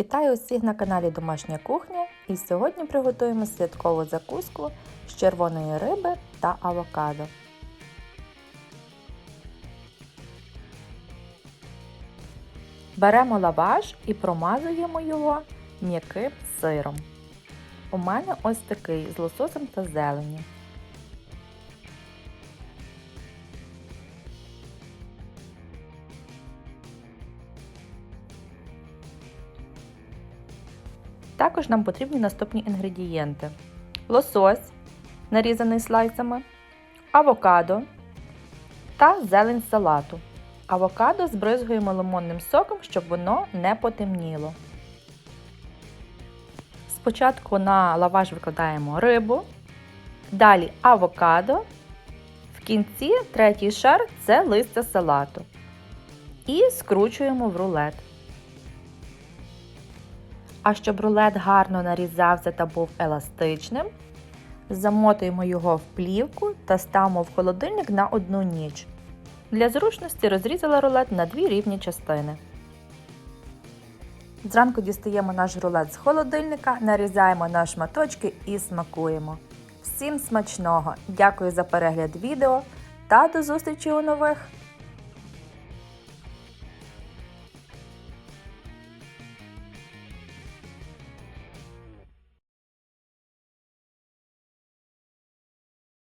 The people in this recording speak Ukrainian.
Вітаю усіх на каналі Домашня кухня і сьогодні приготуємо святкову закуску з червоної риби та авокадо. Беремо лаваш і промазуємо його м'яким сиром. У мене ось такий з лососем та зелені. Також нам потрібні наступні інгредієнти: лосось, нарізаний слайсами, авокадо та зелень салату. Авокадо збризгуємо лимонним соком, щоб воно не потемніло. Спочатку на лаваш викладаємо рибу, далі авокадо. В кінці третій шар це листя салату. І скручуємо в рулет. А щоб рулет гарно нарізався та був еластичним, замотуємо його в плівку та ставимо в холодильник на одну ніч. Для зручності розрізала рулет на дві рівні частини. Зранку дістаємо наш рулет з холодильника, нарізаємо на шматочки і смакуємо. Всім смачного! Дякую за перегляд відео та до зустрічі у нових!